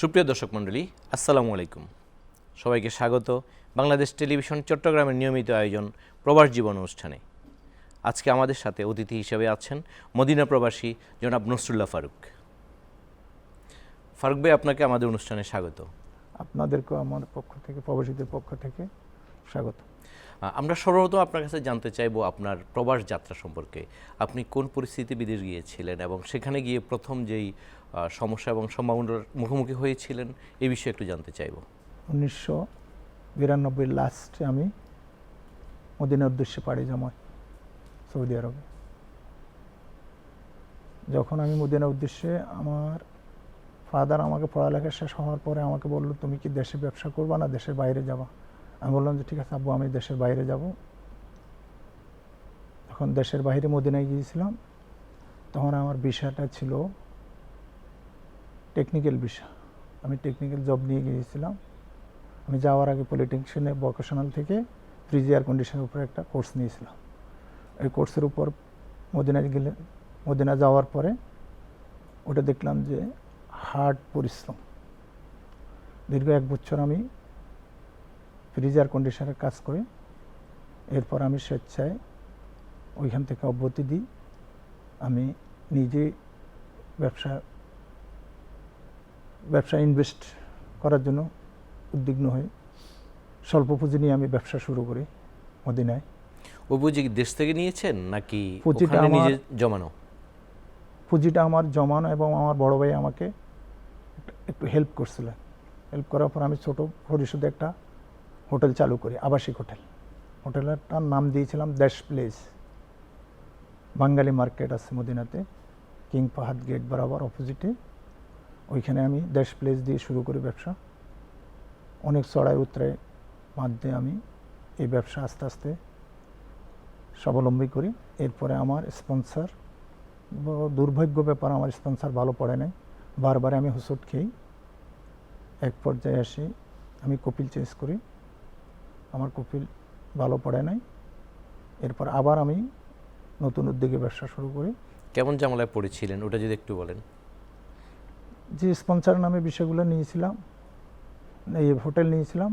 সুপ্রিয় দর্শক মণ্ডলী, আসসালামু আলাইকুম। সবাইকে স্বাগত বাংলাদেশ টেলিভিশন চট্টগ্রামের নিয়মিত আয়োজন প্রবাস জীবন অনুষ্ঠানে। আজকে আমাদের সাথে অতিথি হিসেবে আছেন মদিনা প্রবাসী জনাব নসরুল্লাহ ফারুক। ফারুক ভাই, আপনাকে আমাদের অনুষ্ঠানে স্বাগত। আপনাদেরকেও আমার পক্ষ থেকে, প্রবাসীদের পক্ষ থেকে স্বাগত। আমরা সর্বপ্রথম আপনার কাছে জানতে চাইব আপনার প্রবাস যাত্রা সম্পর্কে। আপনি কোন পরিস্থিতি বিদেশ গিয়েছিলেন এবং সেখানে গিয়ে প্রথম যেই সমস্যা এবং সম্ভাবনার মুখোমুখি হয়েছিলেন, এই বিষয়ে একটু জানতে চাইব। উনিশশো বিরানব্বই লাস্টে আমি মদিনার উদ্দেশ্যে পাড়ি জমাই সৌদি আরবে। যখন আমি মদিনার উদ্দেশ্যে আমার ফাদার আমাকে পড়ালেখা শেষ হওয়ার পরে আমাকে বলল, তুমি কি দেশে ব্যবসা করবা না দেশের বাইরে যাবা? আমি বললাম যে, ঠিক আছে আব্বু, আমি দেশের বাইরে যাব। তখন দেশের বাইরে মদিনায় গিয়েছিলাম। তখন আমার বিষয়টা ছিল টেকনিক্যাল বিষয়। আমি টেকনিক্যাল জব নিয়ে গিয়েছিলাম। আমি যাওয়ার আগে পলিটেকশনে ভোকেশনাল থেকে ফ্রিজ এয়ার কন্ডিশনের উপরে একটা কোর্স নিয়েছিলাম। এই কোর্সের উপর মদিনায় গেলে, মদিনা যাওয়ার পরে ওটা দেখলাম যে হার্ড পরিশ্রম। দীর্ঘ এক বছর আমি ফ্রিজ এয়ার কন্ডিশনের কাজ করি। এরপর আমি স্বেচ্ছায় ওইখান থেকে অব্যাহতি দিই। আমি নিজে ব্যবসা ব্যবসা ইনভেস্ট করার জন্য উদ্বিগ্ন হই। স্বল্প পুঁজি নিয়ে আমি ব্যবসা শুরু করি মদিনায়। ওই বুঝি কি দেশ থেকে নিয়েছেন নাকি পুঁজিটা আমার- নিজে জমানো? পুঁজিটা আমার জমানো এবং আমার বড় ভাই আমাকে একটু- একটু হেল্প করছিলেন। হেল্প করার পর আমি ছোট পরিশোধে একটা হোটেল চালু করি, আবাসিক হোটেল। হোটেলটার নাম দিয়েছিলাম দেশ প্লেস। বাঙালি মার্কেট আছে মদিনাতে, কিং পাহাদ গেট বরাবর অপোজিটে ওইখানে আমি দেশ প্লেস দিয়ে শুরু করি ব্যবসা। অনেক চড়াই উতরাই মাধ্যমে আমি এই ব্যবসা আস্তে আস্তে স্বাবলম্বী করি। এরপরে আমার স্পন্সর দুর্ভাগ্য ব্যাপার আমার স্পন্সর ভালো পড়ে নাই। বারবার আমি হোসট খেই এক পর্যায়ে আসি আমি কপিল চেঞ্জ করি। আমার কপিল ভালো পড়ে নাই। এরপর আবার আমি নতুন উদ্যোগে ব্যবসা শুরু করি। কেমন জামালায় পড়েছিলেন? ওটা যদি একটু বলেন। যে স্পন্সর নামে বিষয়গুলো নিয়েছিলাম এই হোটেল নিয়েছিলাম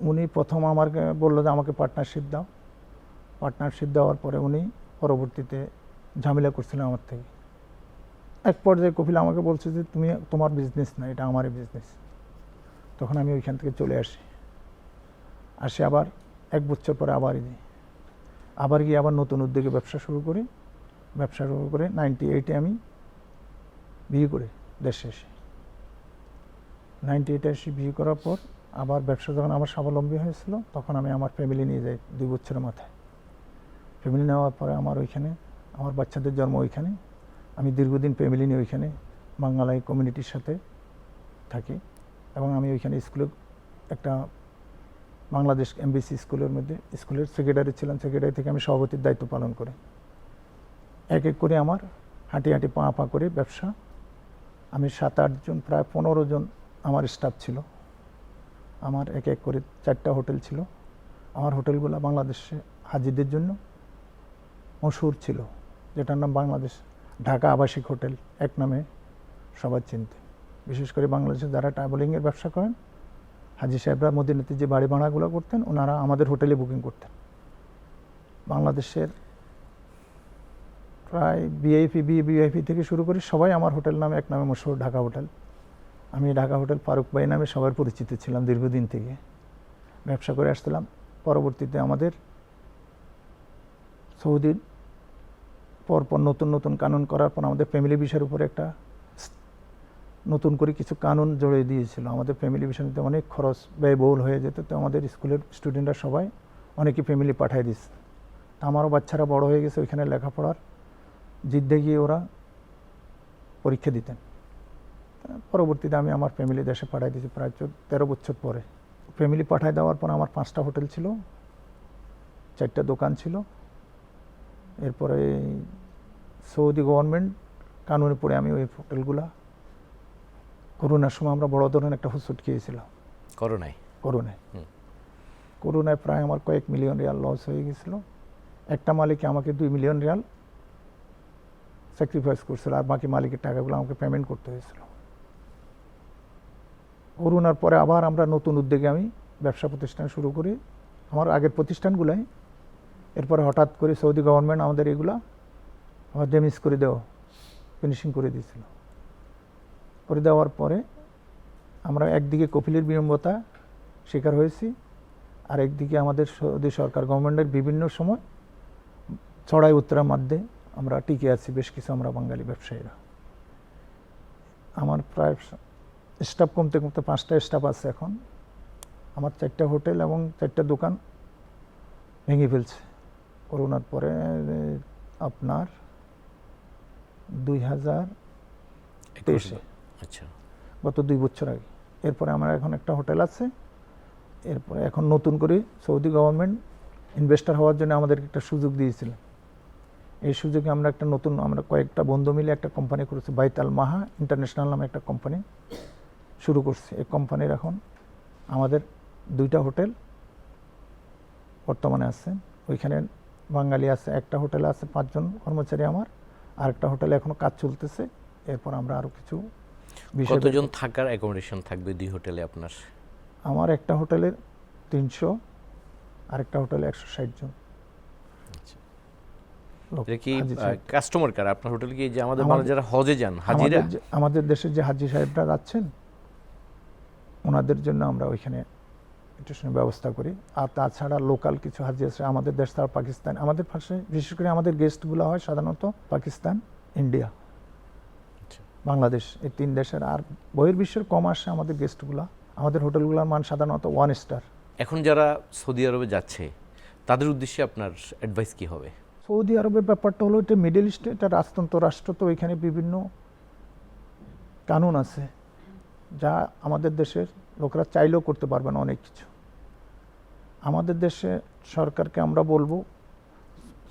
উনি প্রথম আমার বলল যে আমাকে পার্টনারশিপ দাও। পার্টনারশিপ দেওয়ার পরে উনি পরবর্তীতে ঝামেলা করছিলেন আমার থেকে। এক পর্যায়ে কপিল আমাকে বলছে যে তুমি তোমার বিজনেস না এটা আমারই বিজনেস তখন আমি ওইখান থেকে চলে আসি। আসি আবার এক বছর পরে আবারই যাই আবার গিয়ে আবার নতুন উদ্যোগে ব্যবসা শুরু করি। ব্যবসা শুরু করে নাইনটি এইটে আমি বিয়ে করে দেশে এসে নাইনটি এইটে এসে বিয়ে করার পর আবার ব্যবসা যখন আমার স্বাবলম্বী হয়েছিল, তখন আমি আমার ফ্যামিলি নিয়ে যাই দুই বছরের মাথায়। ফ্যামিলি নেওয়ার পরে আমার ওইখানে, আমার বাচ্চাদের জন্ম ওইখানে। আমি দীর্ঘদিন ফ্যামিলি নিয়ে ওইখানে বাঙালাই কমিউনিটির সাথে থাকি এবং আমি ওইখানে স্কুলে একটা বাংলাদেশ এমবিসি স্কুলের মধ্যে, স্কুলের সেক্রেটারি ছিলাম সেক্রেটারি থেকে আমি সভাপতির দায়িত্ব পালন করি। এক এক করে আমার হাঁটি হাঁটি পা পা করে ব্যবসা। আমি সাত আটজন প্রায় পনেরো জন আমার স্টাফ ছিল। আমার এক এক করে চারটা হোটেল ছিল। আমার হোটেলগুলো বাংলাদেশে হাজিদের জন্য মশহুর ছিল, যেটার নাম বাংলাদেশ ঢাকা আবাসিক হোটেল, এক নামে সবার চিনতে। বিশেষ করে বাংলাদেশে যারা ট্রাভেলিংয়ের ব্যবসা করেন হাজি সাহেবরা মদিনাতে যে বাড়ি ভাড়াগুলো করতেন, ওনারা আমাদের হোটেলে বুকিং করতেন। বাংলাদেশের প্রায় বিআইপি বিআইপি থেকে শুরু করে সবাই আমার হোটেল নামে এক নামে মশহুর ঢাকা হোটেল। আমি ঢাকা হোটেল ফারুক ভাই নামে সবার পরিচিত ছিলাম দীর্ঘদিন থেকে। ব্যবসা করে আসছিলাম। পরবর্তীতে আমাদের সৌদির পরপর নতুন নতুন কানুন করার পর আমাদের ফ্যামিলি বিষয়ের উপরে একটা নতুন করে কিছু কানুন জড়িয়ে দিয়েছিল। আমাদের ফ্যামিলি বিষয়তে অনেক খরচ ব্যয়বহুল হয়ে যেত, তো আমাদের স্কুলের স্টুডেন্টরা সবাই অনেকে ফ্যামিলি পাঠিয়ে দিচ্ছে আমারও বাচ্চারা বড় হয়ে গেছে, ওইখানে লেখাপড়ার জিদ্দে গিয়ে ওরা পরীক্ষা দিতেন। পরবর্তীতে আমি আমার ফ্যামিলি দেশে পাঠিয়ে দিয়েছি, প্রায় তেরো বছর পরে। ফ্যামিলি পাঠিয়ে দেওয়ার পর আমার পাঁচটা হোটেল ছিল, চারটা দোকান ছিল। এরপরে সৌদি গভর্নমেন্ট কানুনে পড়ে আমি ওই হোটেলগুলা করোনার সময় আমরা বড় ধরনের একটা হুসুট খেয়েছিলাম। করোনায়? করোনায়। করোনায় প্রায় আমার কয়েক মিলিয়ন রিয়াল লস হয়ে গেছিল। একটা মালিক আমাকে দুই মিলিয়ন রিয়াল স্যাক্রিফাইস করছিল আর বাকি মালিকের টাকাগুলো আমাকে পেমেন্ট করতে হয়েছিল। করোনার পরে আবার আমরা নতুন উদ্যোগে আমি ব্যবসা প্রতিষ্ঠান শুরু করি। আমার আগের প্রতিষ্ঠানগুলাই এরপরে হঠাৎ করে সৌদি গভর্নমেন্ট আমাদের এগুলা ড্যামেজ করে দেওয়া ফিনিশিং করে দিয়েছিল। করে দেওয়ার পরে আমরা একদিকে কপিলের বিড়ম্বতা শিকার হয়েছি আর একদিকে আমাদের সৌদি সরকার গভর্নমেন্টের বিভিন্ন সময় চড়াই উত্তরার মাধ্যমে আমরা টিকে আছি, বেশ কিছু আমরা বাঙালি ব্যবসায়ীরা। আমার প্রায় স্টাফ কমতে কমতে পাঁচটা স্টাফ আছে এখন। আমার চারটা হোটেল এবং চারটা দোকান ভেঙে ফেলছে। করোনার পরে আপনার দুই হাজার তেইশে। আচ্ছা। গত দুই বছর আগে। এরপরে আমার এখন একটা হোটেল আছে। এরপরে এখন নতুন করে সৌদি গভর্নমেন্ট ইনভেস্টার হওয়ার জন্য আমাদেরকে একটা সুযোগ দিয়েছিল। এই সুযোগে আমরা একটা নতুন, আমরা কয়েকটা বন্ধু মিলে একটা কোম্পানি করেছি, বাইতাল মাহা ইন্টারন্যাশনাল নামে একটা কোম্পানি শুরু করছি। এই কোম্পানির এখন আমাদের দুইটা হোটেল বর্তমানে আছে। ওইখানে বাঙালি আছে, একটা হোটেলে আছে, পাঁচজন কর্মচারী আমার আর একটা হোটেলে এখনও কাজ চলতেছে। এরপর আমরা আরও কিছু কতজন থাকার অ্যাকোমোডেশন থাকবে দুই হোটেলে আপনার? আমার একটা হোটেলের তিনশো আরেকটা হোটেলে একশো ষাট জন। আচ্ছা। এটা কি কাস্টমার কার? আপনার হোটেল কি যে আমাদের মানুষ যারা হজে যান হাজিরা? আমাদের দেশের যে হাজি সাহেবরা যাচ্ছেন ওনাদের জন্য আমরা ওইখানে স্টেশনের ব্যবস্থা করি। আর তাছাড়া লোকাল কিছু হাজি আছে আমাদের দেশ ছাড়া পাকিস্তান। আমাদের পাশে বিশেষ করে আমাদের গেস্টগুলো হয় সাধারণত পাকিস্তান ইন্ডিয়া। বাংলাদেশ এই তিন দেশের আর বহির্বিশ্বের কম আসে আমাদের গেস্টগুলো আমাদের হোটেলগুলোর মান সাধারণত ওয়ান স্টার এখন যারা সৌদি আরবে যাচ্ছে তাদের উদ্দেশ্যে আপনার অ্যাডভাইস কি হবে? সৌদি আরবের ব্যাপারটা হলো এটা মিডল ইস্টে এটা রাজতন্ত্র রাষ্ট্র তো এখানে বিভিন্ন কানুন আছে যা আমাদের দেশের লোকরা চাইলেও করতে পারবে না অনেক কিছু। আমাদের দেশে সরকারকে আমরা বলব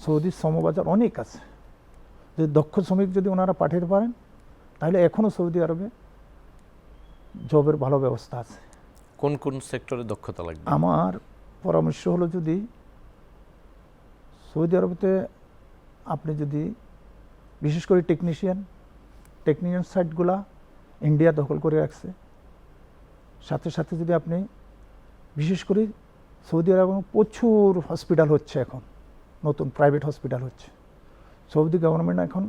সৌদি শ্রমবাজার অনেক আছে। যদি দক্ষ শ্রমিক যদি ওনারা পাঠাতে পারেন তাহলে এখনও সৌদি আরবে জবের ভালো ব্যবস্থা আছে। কোন কোন সেক্টরে দক্ষতা লাগবে? আমার পরামর্শ হলো যদি সৌদি আরবেতে আপনি যদি বিশেষ করে টেকনিশিয়ান টেকনিশিয়ান সাইটগুলা ইন্ডিয়া দখল করে রাখছে সাথে সাথে যদি আপনি বিশেষ করে সৌদি আরবে প্রচুর হসপিটাল হচ্ছে এখন নতুন প্রাইভেট হসপিটাল হচ্ছে। সৌদি গভর্নমেন্ট এখন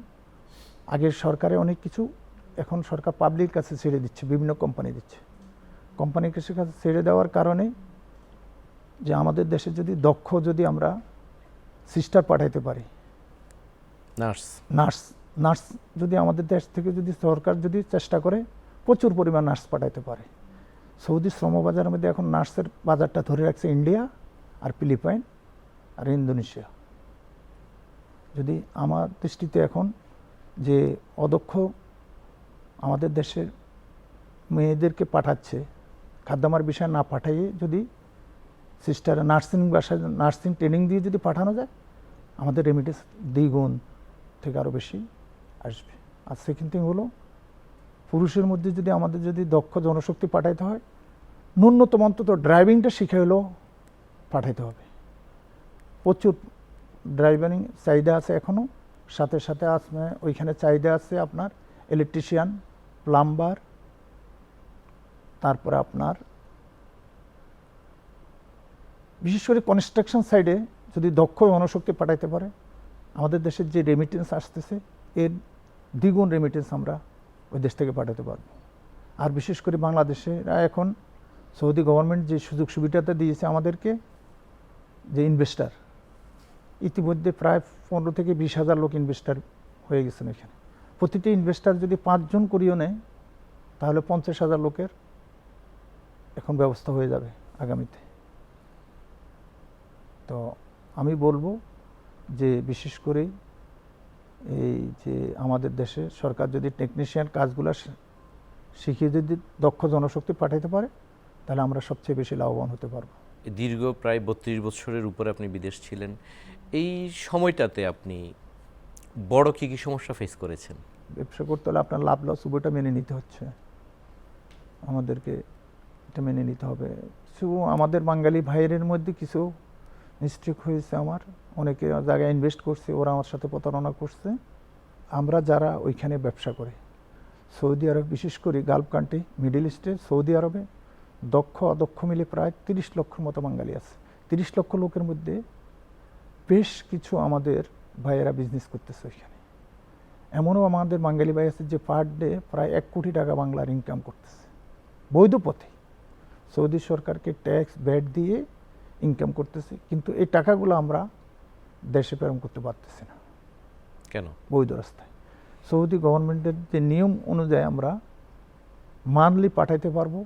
আগের সরকারে অনেক কিছু এখন সরকার পাবলিক কাছে ছেড়ে দিচ্ছে বিভিন্ন কোম্পানি দিচ্ছে। কোম্পানির কাছে কাছে ছেড়ে দেওয়ার কারণে যে আমাদের দেশে যদি দক্ষ যদি আমরা সিস্টার পাঠাইতে পারি। নার্স। নার্স নার্স যদি আমাদের দেশ থেকে যদি সরকার যদি চেষ্টা করে প্রচুর পরিমাণ নার্স পাঠাইতে পারে। সৌদি শ্রমবাজারের মধ্যে এখন নার্সের বাজারটা ধরে রাখছে ইন্ডিয়া আর ফিলিপাইন আর ইন্দোনেশিয়া। যদি আমার দৃষ্টিতে এখন যে অদক্ষ আমাদের দেশের মেয়েদেরকে পাঠাচ্ছে, খাদ্যামার বিষয় না পাঠাইয়ে যদি সিস্টার নার্সিং বাসায় নার্সিং ট্রেনিং দিয়ে যদি পাঠানো যায়, আমাদের রেমিটেন্স দ্বিগুণ থেকে আরও বেশি আসবে। আর সেকেন্ড থিং হলো, পুরুষের মধ্যে যদি আমাদের যদি দক্ষ জনশক্তি পাঠাইতে হয়, ন্যূনতম অন্তত ড্রাইভিংটা শিখে হলেও পাঠাইতে হবে। প্রচুর ড্রাইভিং চাহিদা আছে এখনও সাথে সাথে আসবে ওইখানে চাহিদা আছে আপনার ইলেকট্রিশিয়ান প্লাম্বার তারপরে আপনার বিশেষ করে কনস্ট্রাকশন সাইডে যদি দক্ষ জনশক্তি পাঠাইতে পারে, আমাদের দেশের যে রেমিটেন্স আসতেছে, এর দ্বিগুণ রেমিটেন্স আমরা ওই দেশ থেকে পাঠাতে পারব। আর বিশেষ করে বাংলাদেশেরা এখন সৌদি গভর্নমেন্ট যে সুযোগ সুবিধাটা দিয়েছে আমাদেরকে, যে ইনভেস্টার ইতিমধ্যে প্রায় পনেরো থেকে বিশ হাজার লোক ইনভেস্টার হয়ে গেছেন এখানে। প্রতিটি ইনভেস্টার যদি পাঁচজন করিও নেয়, তাহলে পঞ্চাশ হাজার লোকের এখন ব্যবস্থা হয়ে যাবে আগামীতে। তো আমি বলব যে, বিশেষ করে এই যে আমাদের দেশে সরকার যদি টেকনিশিয়ান কাজগুলো শিখিয়ে যদি দক্ষ জনশক্তি পাঠাইতে পারে, তাহলে আমরা সবচেয়ে বেশি লাভবান হতে পারব। দীর্ঘ প্রায় বত্রিশ বছরের উপরে আপনি বিদেশ ছিলেন। এই সময়টাতে আপনি বড় কি কি সমস্যা ফেস করেছেন? ব্যবসা করতে হলে আপনার লাভ লস উভয়টা মেনে নিতে হচ্ছে। আমাদেরকে এটা মেনে নিতে হবে। কিছু আমাদের বাঙালি ভাইয়ের মধ্যে কিছু মিস্টেক হয়েছে আমার। অনেকে জায়গায় ইনভেস্ট করছে, ওরা আমার সাথে প্রতারণা করছে। আমরা যারা ওইখানে ব্যবসা করে, সৌদি আরব বিশেষ করে গালফ কান্ট্রি মিডিল ইস্টে সৌদি আরবে দক্ষ অদক্ষ মিলে প্রায় তিরিশ লক্ষর মতো বাঙালি আছে। তিরিশ লক্ষ লোকের মধ্যে বেশ কিছু আমাদের ভাইয়েরা বিজনেস করতেছে ওইখানে। এমনও আমাদের বাঙালি ভাই আছে যে পার ডে প্রায় এক কোটি টাকা বাংলার ইনকাম করতেছে। বৈধ পথে। সৌদি সরকারকে ট্যাক্স ব্যাট দিয়ে ইনকাম করতেছে কিন্তু এই টাকাগুলো আমরা দেশে প্রেরণ করতে পারতেছি না। কেন? বৈধ রাস্তায়। সৌদি গভর্নমেন্টের যে নিয়ম অনুযায়ী আমরা মান্থলি পাঠাইতে পারব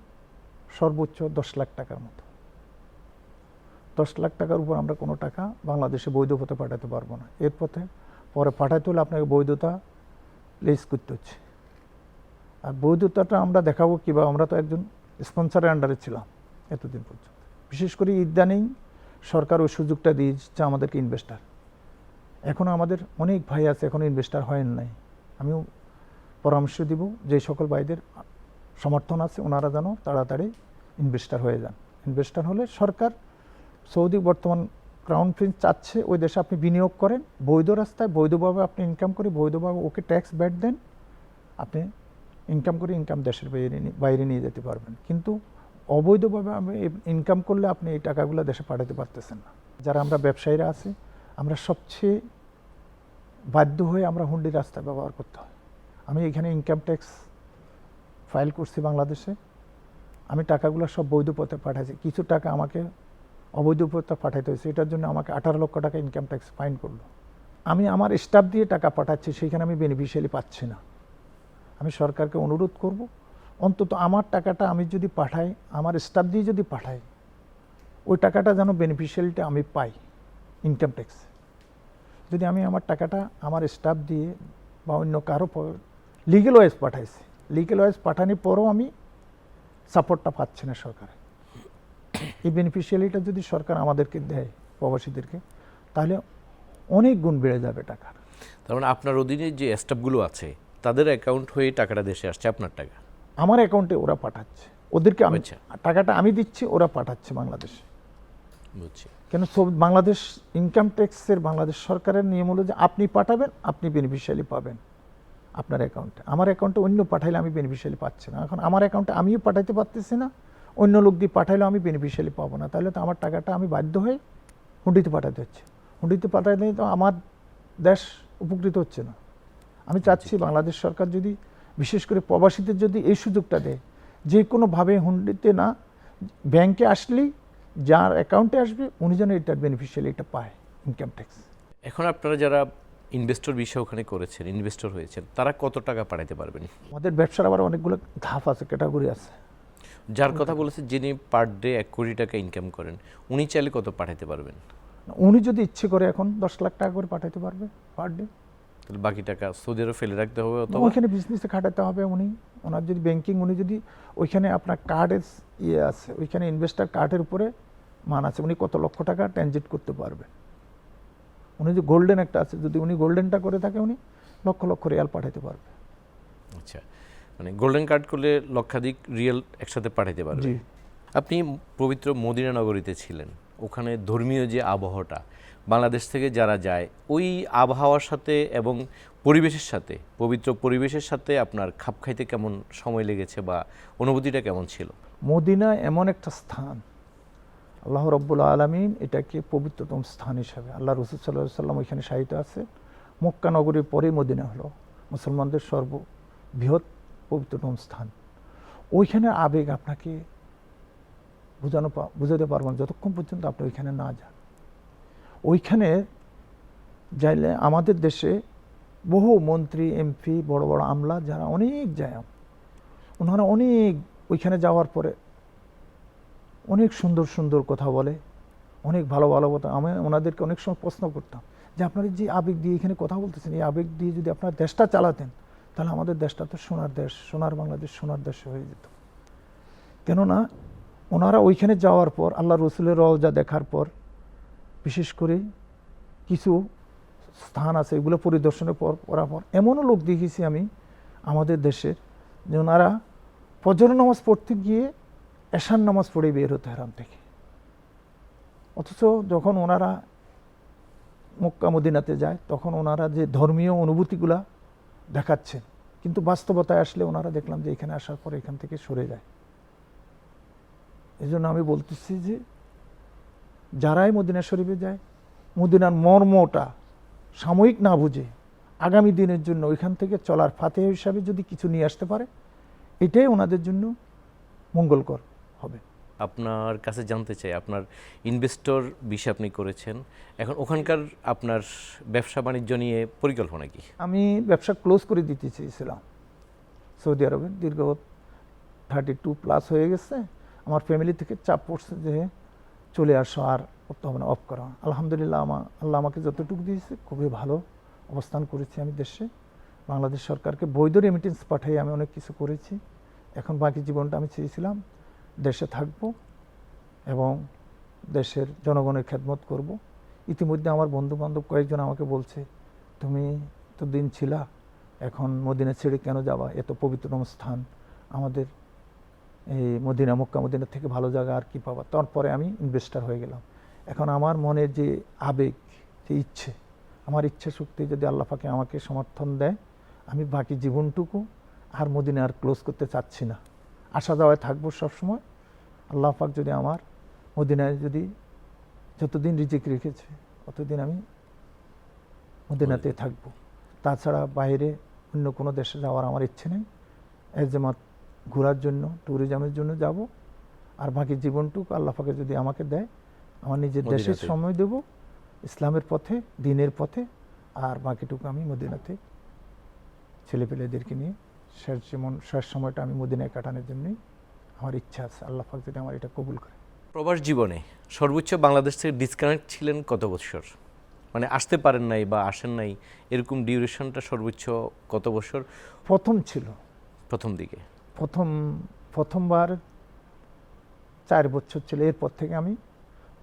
সর্বোচ্চ দশ লাখ টাকার মতো। দশ লাখ টাকার উপর আমরা কোনো টাকা বাংলাদেশে বৈধ পথে পাঠাতে পারব না। এর পথে পরে পাঠাইতে হলে আপনাকে বৈধতা লেস করতে হচ্ছে। আর বৈধতাটা আমরা দেখাবো কীভাবে? আমরা তো একজন স্পন্সরের আন্ডারে ছিলাম এতদিন পর্যন্ত। বিশেষ করে ইদানিং সরকার ওই সুযোগটা দিয়েছে আমাদেরকে ইনভেস্টার এখনও আমাদের অনেক ভাই আছে এখনও ইনভেস্টার হয় নাই। আমিও পরামর্শ দিব যে সকল ভাইদের সমর্থন আছে, ওনারা যেন তাড়াতাড়ি ইনভেস্টার হয়ে যান। ইনভেস্টার হলে সরকার, সৌদি বর্তমান ক্রাউন প্রিন্স চাচ্ছে, ওই দেশে আপনি বিনিয়োগ করেন, বৈধ রাস্তায় বৈধভাবে আপনি ইনকাম করে, বৈধভাবে ওকে ট্যাক্স ব্যাট দেন, আপনি ইনকাম করে ইনকাম দেশের বাইরে বাইরে নিয়ে যেতে পারবেন। কিন্তু অবৈধভাবে আমি ইনকাম করলে আপনি এই টাকাগুলো দেশে পাঠাতে পারতেছেন না। যারা আমরা ব্যবসায়ীরা আছি, আমরা সবচেয়ে বাধ্য হয়ে আমরা হুন্ডি রাস্তা ব্যবহার করতে হয়। আমি এখানে ইনকাম ট্যাক্স ফাইল করছি বাংলাদেশে, আমি টাকাগুলো সব বৈধ পথে পাঠাইছি। কিছু টাকা আমাকে অবৈধ পথে পাঠাইতে হয়েছে। এটার জন্য আমাকে আঠারো লক্ষ টাকা ইনকাম ট্যাক্স ফাইন করল। আমি আমার স্টাফ দিয়ে টাকা পাঠাচ্ছি সেখানে আমি বেনিফিশিয়ালি পাচ্ছি না। আমি সরকারকে অনুরোধ করব, অন্তত আমার টাকাটা আমি যদি পাঠাই, আমার স্টাফ দিয়ে যদি পাঠাই, ওই টাকাটা যেন বেনিফিশিয়ালিটা আমি পাই ইনকাম ট্যাক্স যদি আমি আমার টাকাটা আমার স্টাফ দিয়ে বা অন্য কারও লিগেল ওয়াইজ পাঠাইছি লিগেল ওয়াইজ পাঠানোর পরও আমি সাপোর্টটা পাচ্ছি না সরকার। এই বেনিফিশিয়ালিটা যদি সরকার আমাদেরকে দেয় প্রবাসীদেরকে তাহলে অনেক গুণ বেড়ে যাবে টাকার। তার মানে আপনার অধীনে যে স্টাফগুলো আছে তাদের অ্যাকাউন্ট হয়ে টাকাটা দেশে আসছে আপনার টাকা? আমার অ্যাকাউন্টে ওরা পাঠাচ্ছে। ওদেরকে আমি আচ্ছা। টাকাটা আমি দিচ্ছি ওরা পাঠাচ্ছে বাংলাদেশে। বুঝছি। কেন সব বাংলাদেশ ইনকাম ট্যাক্সের বাংলাদেশ সরকারের নিয়ম হলো যে আপনি পাঠাবেন আপনি বেনিফিশিয়ালি পাবেন। আপনার অ্যাকাউন্টে আমার অ্যাকাউন্টে অন্য পাঠাইলে আমি বেনিফিশিয়ালি পাচ্ছি না। এখন আমার অ্যাকাউন্টে আমিও পাঠাইতে পারতেছি না, অন্য লোক দিয়ে পাঠাইলেও আমি বেনিফিশিয়ালি পাবো না। তাহলে তো আমার টাকাটা আমি বাধ্য হয়ে হুন্ডিতে পাঠাতে হচ্ছে। হুন্ডিতে পাঠাইলে তো আমার দেশ উপকৃত হচ্ছে না। আমি চাচ্ছি বাংলাদেশ সরকার যদি, বিশেষ করে প্রবাসীদের যদি এই সুযোগটা দেয়, যে কোনোভাবে হুন্ডিতে না, ব্যাংকে আসলেই যার অ্যাকাউন্টে আসবে, উনি যেন এটার বেনিফিশিয়ালি এটা পায় ইনকাম ট্যাক্স এখন আপনারা যারা ইনভেস্টর বিষয় ওখানে করেছেন ইনভেস্টর হয়েছেন তারা কত টাকা পাঠাতে পারবেন? আমাদের ব্যবসার আবার অনেকগুলো ধাপ আছে ক্যাটাগরি আছে। যার কথা বলেছে যিনি পার ডে এক কোটি টাকা ইনকাম করেন উনি চাইলে কত পাঠাতে পারবেন? উনি যদি ইচ্ছে করে এখন দশ লাখ টাকা করে পাঠাতে পারবে পার ডে। তাহলে বাকি টাকা সৌদি আরবে ফেলে রাখতে হবে অথবা? ওইখানে বিজনেসে খাটাতে হবে উনি। ওনার যদি ব্যাংকিং উনি যদি ওইখানে আপনার কার্ডের ইয়ে আছে ওইখানে ইনভেস্টার কার্ডের উপরে মান আছে উনি কত লক্ষ টাকা ট্রানজিট করতে পারবে। উনি যে গোল্ডেন একটা আছে যদি উনি গোল্ডেনটা করে থাকে উনি লক্ষ লক্ষ রিয়াল পাঠাতে পারবে। আচ্ছা মানে গোল্ডেন কার্ড করলে লক্ষাধিক রিয়াল একসাথে পাঠাতে পারবে। জি। আপনি পবিত্র মদিনা নগরীতে ছিলেন ওখানে ধর্মীয় যে আবহাওয়াটা বাংলাদেশ থেকে যারা যায় ওই আবহাওয়ার সাথে এবং পরিবেশের সাথে পবিত্র পরিবেশের সাথে আপনার খাপ খাইতে কেমন সময় লেগেছে বা অনুভূতিটা কেমন ছিল? মদিনা এমন একটা স্থান আল্লাহ রব্বুল আলমিন এটাকে পবিত্রতম স্থান হিসাবে, আল্লাহ রসুল সাল্লাহ সাল্লাম ওইখানে সাহিত্য আছে। মক্কা নগরীর পরেই মদিনা হলো, মুসলমানদের সর্ব বৃহৎ পবিত্রতম স্থান। ওইখানে আবেগ আপনাকে বোঝানো বোঝাতে পারবেন যতক্ষণ পর্যন্ত আপনি ওইখানে না যান। ওইখানে যাইলে আমাদের দেশে বহু মন্ত্রী, এমপি, বড় বড় আমলা, যারা অনেক যায় ওনারা অনেক ওইখানে যাওয়ার পরে অনেক সুন্দর সুন্দর কথা বলে, অনেক ভালো ভালো কথা। আমি ওনাদেরকে অনেক সময় প্রশ্ন করতাম যে, আপনারা যে আবেগ দিয়ে এখানে কথা বলতেছেন, এই আবেগ দিয়ে যদি আপনার দেশটা চালাতেন, তাহলে আমাদের দেশটা তো সোনার দেশ, সোনার বাংলাদেশ সোনার দেশ হয়ে যেত। কেননা, ওনারা ওইখানে যাওয়ার পর, আল্লাহ রসুলের রওজা দেখার পর, বিশেষ করে কিছু স্থান আছে, এগুলো পরিদর্শনের পর, করার পর, এমনও লোক দেখেছি আমি আমাদের দেশের যে ওনারা ফজর নামাজ পড়তে গিয়ে এশান নামাজ পড়ে বের হতে হারাম থেকে। অথচ যখন ওনারা মক্কা মদিনাতে যায়, তখন ওনারা যে ধর্মীয় অনুভূতিগুলা দেখাচ্ছেন, কিন্তু বাস্তবতায় আসলে ওনারা দেখলাম যে এখানে আসার পর এখান থেকে সরে যায়। এই জন্য আমি বলতেছি যে, যারাই মদিনা শরীফে যায়, মদিনার মর্মটা সাময়িক না বুঝে আগামী দিনের জন্য ওইখান থেকে চলার ফাতে হিসাবে যদি কিছু নিয়ে আসতে পারে, এটাই ওনাদের জন্য মঙ্গলকর। হবে। আপনার কাছে জানতে চাই আপনার ইনভেস্টর বিষয় আপনি করেছেন এখন ওখানকার আপনার ব্যবসা বাণিজ্য নিয়ে পরিকল্পনা কি? আমি ব্যবসা ক্লোজ করে দিতে চেয়েছিলাম। সৌদি আরবে দীর্ঘ থার্টি টু প্লাস হয়ে গেছে। আমার ফ্যামিলি থেকে চাপ পড়ছে যে চলে আসো আর করতে হবে না অফ করা। আলহামদুলিল্লাহ আমা আল্লাহ আমাকে যতটুকু দিয়েছে খুবই ভালো অবস্থান করেছি আমি দেশে। বাংলাদেশ সরকারকে বৈধ রেমিটেন্স পাঠিয়ে আমি অনেক কিছু করেছি। এখন বাকি জীবনটা আমি চেয়েছিলাম দেশে থাকব এবং দেশের জনগণের খেদমত করব। ইতিমধ্যে আমার বন্ধু বান্ধব কয়েকজন আমাকে বলছে, তুমি তো দিন ছিলা, এখন মদিনা ছেড়ে কেন যাবা? এত পবিত্রতম স্থান। আমাদের এই মদিনা, মক্কা, মদিনা থেকে ভালো জায়গা আর কি পাবা? তারপরে আমি ইনভেস্টার হয়ে গেলাম। এখন আমার মনের যে আবেগ, যে ইচ্ছে, আমার ইচ্ছা শক্তি যদি আল্লাহ পাকে আমাকে সমর্থন দেয়, আমি বাকি জীবনটুকু আর মদিনা আর ক্লোজ করতে চাচ্ছি না। আসা যাওয়ায় থাকব সবসময় আল্লাহ পাক যদি আমার মদিনায় যদি যতদিন রিজিক রেখেছে ততদিন আমি মদিনাতে থাকব। তাছাড়া বাইরে অন্য কোনো দেশে যাওয়ার আমার ইচ্ছে নেই। এজমাত ঘোরার জন্য ট্যুরিজমের জন্য যাব। আর বাকি জীবনটুকু আল্লাহ পাকে যদি আমাকে দেয় আমার নিজের দেশের সময় দেব ইসলামের পথে দিনের পথে আর বাকিটুকু আমি মদিনাতে ছেলেপেলেদেরকে নিয়ে শেষ জীবন শেষ সময়টা আমি মদিনায় কাটানোর জন্যই আমার ইচ্ছা আছে আল্লাহ পাক যদি আমার এটা কবুল করে। প্রবাস জীবনে সর্বোচ্চ বাংলাদেশ থেকে ডিসকানেক্ট ছিলেন কত বছর মানে আসতে পারেন নাই বা আসেন নাই এরকম ডিউরেশনটা সর্বোচ্চ কত বছর প্রথম ছিল। প্রথম দিকে। প্রথম প্রথমবার চার বছর ছিল এরপর থেকে আমি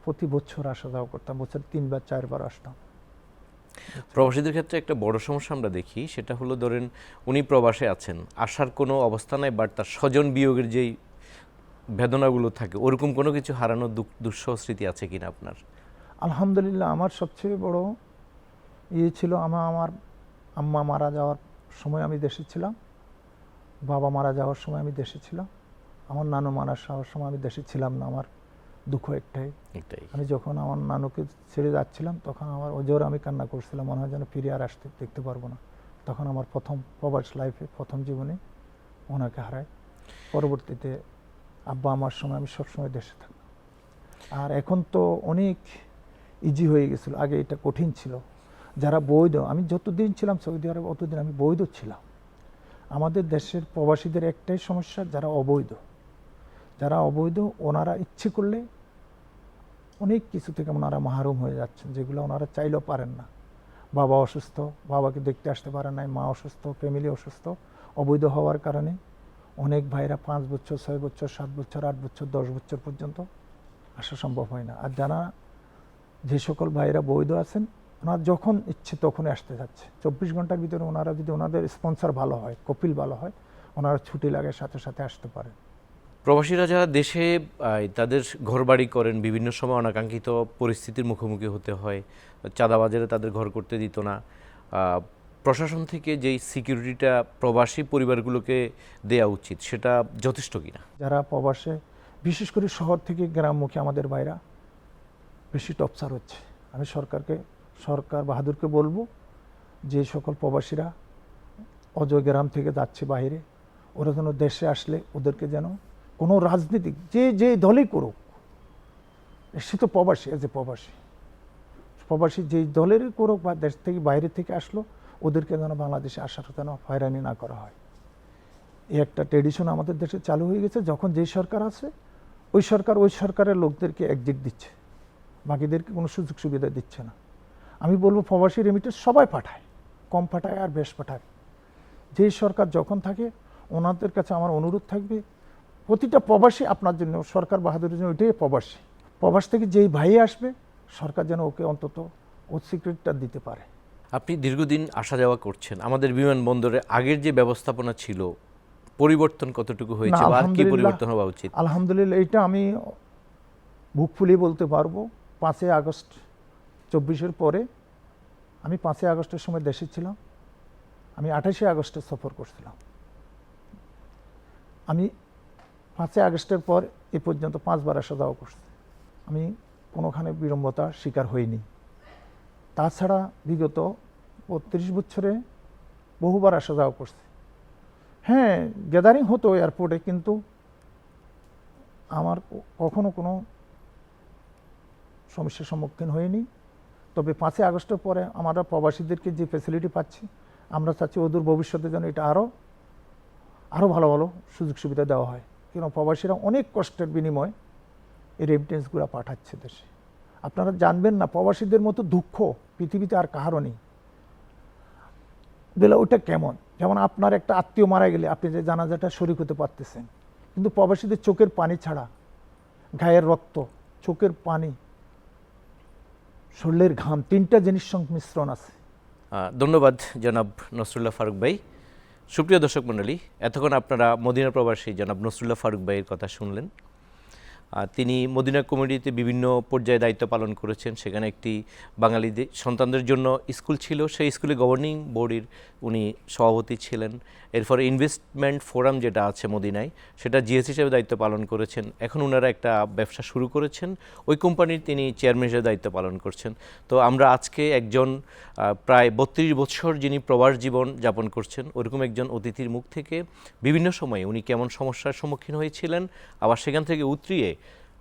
প্রতি বছর আসা যাওয়া করতাম বছর তিনবার চারবার আসতাম। প্রবাসীদের ক্ষেত্রে একটা বড় সমস্যা আমরা দেখি সেটা হলো ধরেন উনি প্রবাসে আছেন আসার কোনো অবস্থা নাই বাট তার স্বজন বিয়োগের যেই বেদনাগুলো থাকে ওরকম কোনো কিছু হারানোর দুঃখ দুঃসহ স্মৃতি আছে কিনা আপনার? আলহামদুলিল্লাহ আমার সবচেয়ে বড় ইয়ে ছিল আমার আমার আম্মা মারা যাওয়ার সময় আমি দেশে ছিলাম। বাবা মারা যাওয়ার সময় আমি দেশে ছিলাম। আমার নানু মারা যাওয়ার সময় আমি দেশে ছিলাম না আমার দুঃখ একটাই। আমি যখন আমার নানুকে ছেড়ে যাচ্ছিলাম তখন আমার ওজোর আমি কান্না করছিলাম মনে হয় যেন ফিরে আর আসতে দেখতে পারব না। তখন আমার প্রথম প্রবাস লাইফে প্রথম জীবনে ওনাকে হারায়। পরবর্তীতে আব্বা আমার সময় আমি সবসময় দেশে থাকতাম। আর এখন তো অনেক ইজি হয়ে গেছিল। আগে এটা কঠিন ছিল। যারা বৈধ, আমি যতদিন ছিলাম সৌদি আরবে, অতদিন আমি বৈধ ছিলাম। আমাদের দেশের প্রবাসীদের একটাই সমস্যা, যারা অবৈধ। যারা অবৈধ, ওনারা ইচ্ছে করলে অনেক কিছু থেকে ওনারা মাহরুম হয়ে যাচ্ছেন, যেগুলো ওনারা চাইলেও পারেন না। বাবা অসুস্থ, বাবাকে দেখতে আসতে পারে নাই, মা অসুস্থ ফ্যামিলি অসুস্থ, অবৈধ হওয়ার কারণে অনেক ভাইরা পাঁচ বছর, ছয় বছর, সাত বছর, আট বছর, দশ বছর পর্যন্ত আসা সম্ভব হয় না। আর যারা যে সকল ভাইরা বৈধ আছেন, ওনারা যখন ইচ্ছে তখনই আসতে যাচ্ছে। চব্বিশ ঘণ্টার ভিতরে ওনারা যদি ওনাদের স্পন্সর ভালো হয়, কপিল ভালো হয়, ওনারা ছুটি লাগে, সাথে সাথে আসতে পারেন প্রবাসীরা যারা দেশে তাদের ঘরবাড়ি করেন, বিভিন্ন সময় অনাকাঙ্ক্ষিত পরিস্থিতির মুখোমুখি হতে হয়। চাঁদাবাজারে তাদের ঘর করতে দিত না। প্রশাসন থেকে যেই সিকিউরিটিটা প্রবাসী পরিবারগুলোকে দেয়া উচিত, সেটা যথেষ্ট কিনা? যারা প্রবাসে, বিশেষ করে শহর থেকে গ্রামমুখী আমাদের বাইরা বেশি টপসার হচ্ছে। আমি সরকারকে, সরকার বাহাদুরকে বলব যে সকল প্রবাসীরা অজয় গ্রাম থেকে যাচ্ছে বাইরে ওরা যেন দেশে আসলে ওদেরকে যেন কোনো রাজনীতিক যে যে দলই করুক, সে তো প্রবাসী এজ এ প্রবাসী। প্রবাসী যেই দলেরই করুক বা দেশ থেকে, বাইরে থেকে আসলো ওদেরকে যেন বাংলাদেশে আসার যেন হয়রানি না করা হয়। এই একটা ট্রেডিশন আমাদের দেশে চালু হয়ে গেছে, যখন যেই সরকার আছে, ওই সরকার ওই সরকারের লোকদেরকে একদিক দিচ্ছে। বাকিদেরকে কোনো সুযোগ সুবিধা দিচ্ছে না। আমি বলব প্রবাসী রেমিটেন্স সবাই পাঠায়, কম পাঠায় আর বেশ পাঠায়। যেই সরকার যখন থাকে, ওনাদের কাছে আমার অনুরোধ থাকবে, প্রতিটা প্রবাসী আপনার জন্য, সরকার বাহাদুরের জন্য ওইটাই প্রবাসী। প্রবাস থেকে যেই ভাই আসবে, সরকার যেন ওকে অন্তত ও সিক্রেটটা দিতে পারে। আপনি দীর্ঘদিন আসা যাওয়া করছেন। আমাদের বিমানবন্দরে আগের যে ব্যবস্থাপনা ছিল পরিবর্তন কতটুকু হয়েছে আর কি। পরিবর্তন হওয়া উচিত? আলহামদুলিল্লাহ এটা আমি বুক ফুলিয়ে বলতে পারব। পাঁচই আগস্ট চব্বিশের পরে আমি পাঁচই আগস্টের সময় দেশে ছিলাম। আমি আঠাশে আগস্টে সফর করছিলাম। আমি পাঁচই আগস্টের পর এ পর্যন্ত পাঁচবার আসা যাওয়া করছি। আমি কোনোখানে বিড়ম্বতা শিকার হইনি। তাছাড়া বিগত বত্রিশ বছরে বহুবার আসা যাওয়া করছে। হ্যাঁ গ্যাদারিং হতো এয়ারপোর্টে কিন্তু আমার কখনো কোনো সমস্যার সম্মুখীন হইনি। তবে পাঁচই আগস্টের পরে আমরা প্রবাসীদেরকে যে ফেসিলিটি পাচ্ছি, আমরা চাচ্ছি অদূর ভবিষ্যতে যেন এটা আরও আরও ভালো ভালো সুযোগ সুবিধা দেওয়া হয়। কেন প্রবাসীরা অনেক কষ্টের বিনিময়ে এই রেমিটেন্সগুলো পাঠাচ্ছে দেশে। আপনারা জানবেন না, প্রবাসীদের মতো দুঃখ পৃথিবীতে আর কাহারও নেই। দিলে ওইটা কেমন? যেমন আপনার একটা আত্মীয় মারা গেলে আপনি যে জানাজাটা শরিক হতে পারতেছেন, কিন্তু প্রবাসীদের চোখের পানি ছাড়া গায়ের রক্ত, চোখের পানি, শরীরের ঘাম, তিনটা জিনিস সংমিশ্রণ আছে। ধন্যবাদ জনাব নসরুল্লাহ ফারুক ভাই। সুপ্রিয় দর্শক মণ্ডলী, এতক্ষণ আপনারা মদিনা প্রবাসী জনাব নসরুল্লাহ ফারুক ভাইয়ের কথা শুনলেন। তিনি মদিনা কমিটিতে বিভিন্ন পর্যায়ে দায়িত্ব পালন করেছেন। সেখানে একটি বাঙালিদের, সন্তানদের জন্য স্কুল ছিল। সেই স্কুলে গভর্নিং বোর্ডের উনি সভাপতি ছিলেন। এরপরে ইনভেস্টমেন্ট ফোরাম যেটা আছে মদিনায়, সেটা জিএস হিসেবে দায়িত্ব পালন করেছেন। এখন ওনারা একটা ব্যবসা শুরু করেছেন। ওই কোম্পানির তিনি চেয়ারম্যান হিসেবে দায়িত্ব পালন করছেন। তো আমরা আজকে একজন প্রায় বত্রিশ বছর যিনি প্রবাস জীবন যাপন করছেন, ওরকম একজন অতিথির মুখ থেকে বিভিন্ন সময়ে উনি কেমন সমস্যার সম্মুখীন হয়েছিলেন, আবার সেখান থেকে উতরিয়ে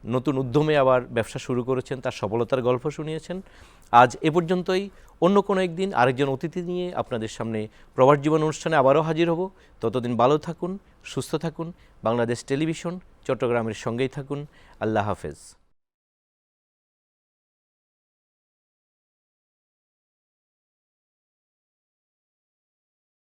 নতুন উদ্যমে আবার ব্যবসা শুরু করেছেন, তার সফলতার গল্প শুনিয়েছেন। আজ এ পর্যন্তই। অন্য কোনো একদিন আরেকজন অতিথি নিয়ে আপনাদের সামনে প্রবাস জীবন অনুষ্ঠানে আবারও হাজির হব। ততদিন ভালো থাকুন, সুস্থ থাকুন। বাংলাদেশ টেলিভিশন, চট্টগ্রামের সঙ্গেই থাকুন। আল্লাহ হাফেজ।